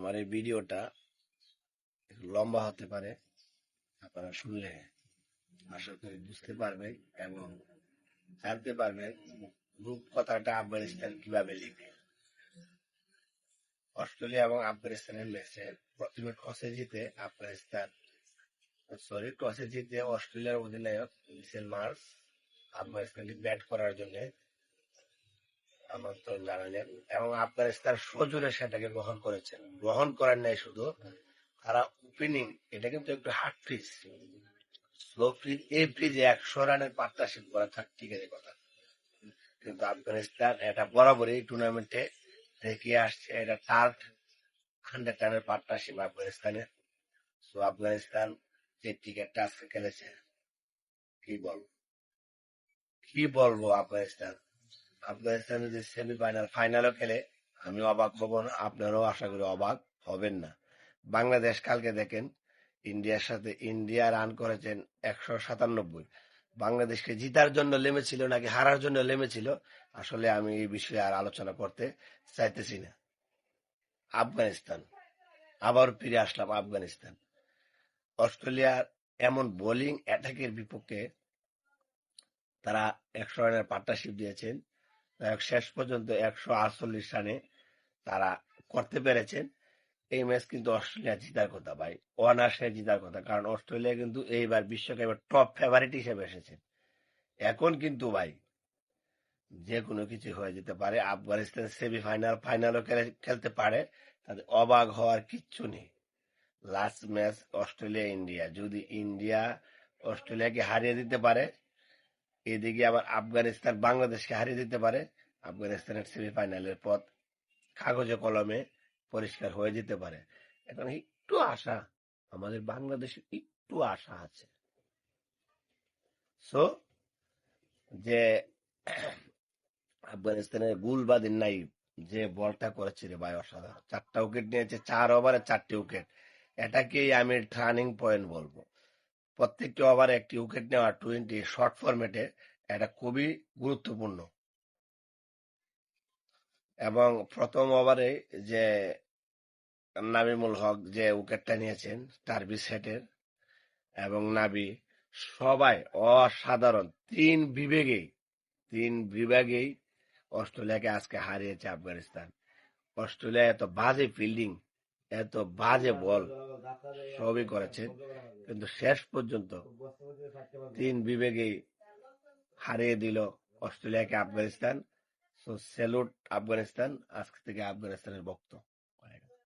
আমার এই ভিডিওটা লম্বা হতে পারে। আপনারা শুনলে আশা করি বুঝতে পারবেন এবং জানতে পারবেন গ্রুপ কথাটা আফগানিস্তান কীভাবে লিখে। অস্ট্রেলিয়া এবং আফগানিস্তানের ম্যাচে প্রথমে টসে জিতে আফগানিস্তান সরি টসে জিতে অস্ট্রেলিয়ার অধিনায়ক মিসেল মার্স আফগানিস্তানকে ব্যাট করার জন্য আমন্ত্রণ জানালেন। এবং আফগানিস্তান সজোরে সেটাকে গ্রহণ করেছেন। গ্রহণ করেন নাই শুধু, তারা ওপেনিং এটা কিন্তু একটু হার্ড ফ্রিজ স্লো ফ্রিজ এই ফ্রিজে একশো রানের পার্টনারশিপ করা থাক, ঠিক আছে কথা। কিন্তু আফগানিস্তান এটা বরাবরই টুর্নামেন্টে রেখে আসছে, এটা থার্ড হান্ড্রেড রানের পার্টনারশিপ আফগানিস্তানের তো আফগানিস্তান যে টিকেটটা আজকে খেলেছে, কি বলব? কি বলব আফগানিস্তান আফগানিস্তান যদি সেমিফাইনাল ফাইনালও খেলে, আমি অবাক হব না, আপনারাও আশা করি অবাক হবেন না। বাংলাদেশ কালকে দেখেন, ইন্ডিয়ার সাথে ইন্ডিয়া রান করেছেন একশো সাতানব্বই। বাংলাদেশকে জিতার জন্য নেমেছিল নাকি হারার জন্য নেমেছিল, আসলে আমি এই বিষয়ে আর আলোচনা করতে চাইতেছি না। আফগানিস্তান, আবার ফিরে আসলাম আফগানিস্তান। অস্ট্রেলিয়ার এমন বোলিং অ্যাটাকের বিপক্ষে তারা একশো রানের পার্টনারশিপ দিয়েছেন। শেষ পর্যন্ত একশো আটচল্লিশ রানে তারা করতে পেরেছেন। এই ম্যাচ কিন্তু অস্ট্রেলিয়া জিতার কথা ভাই অনার্সে জিতার কথা, কারণ অস্ট্রেলিয়া কিন্তু এইবার বিশ্বকাপের টপ ফেভারিট হিসেবে এসেছে। এখন কিন্তু ভাই যে কোনো কিছু হয়ে যেতে পারে, আফগানিস্তান সেমিফাইনাল ফাইনালও খেলতে পারে, তাদের অবাক হওয়ার কিচ্ছু নেই। লাস্ট ম্যাচ অস্ট্রেলিয়া ইন্ডিয়া যদি ইন্ডিয়া অস্ট্রেলিয়াকে হারিয়ে দিতে পারে এদিকে আবার আফগানিস্তান বাংলাদেশকে হারিয়ে দিতে পারে। আফগানিস্তানের সেমিফাইনালের পথ কাগজে কলমে পরিষ্কার হয়ে যেতে পারে। এখন একটু আশা, আমাদের বাংলাদেশে একটু আশা আছে। সো যে আফগানিস্তানের গুলবাদিন নাই যে বলটা করেছে রে ভাই অসাধারণ। চারটা উইকেট নিয়েছে, চার ওভারে চারটি উইকেট। এটাকেই আমি টার্নিং পয়েন্ট বলব। প্রত্যেকটি ওভারে একটি উইকেট নেওয়া টোয়েন্টি শর্ট ফরম্যাটে এটা খুবই গুরুত্বপূর্ণ। এবং প্রথম ওভারে যে নাবিমুল হক যে উইকেটটা নিয়েছেন টার্বি সেটের এবং নাবি সবাই অসাধারণ, তিন বিবেগেই তিন বিভাগেই অস্ট্রেলিয়াকে আজকে হারিয়েছে আফগানিস্তান। অস্ট্রেলিয়া এত বাজে ফিল্ডিং এত বাজে বল সবই করেছেন। কিন্তু শেষ পর্যন্ত তিন বিবেকেই হারিয়ে দিল অস্ট্রেলিয়াকে আফগানিস্তান। সো স্যালুট আফগানিস্তান, আজকে থেকে আফগানিস্তানের বক্ত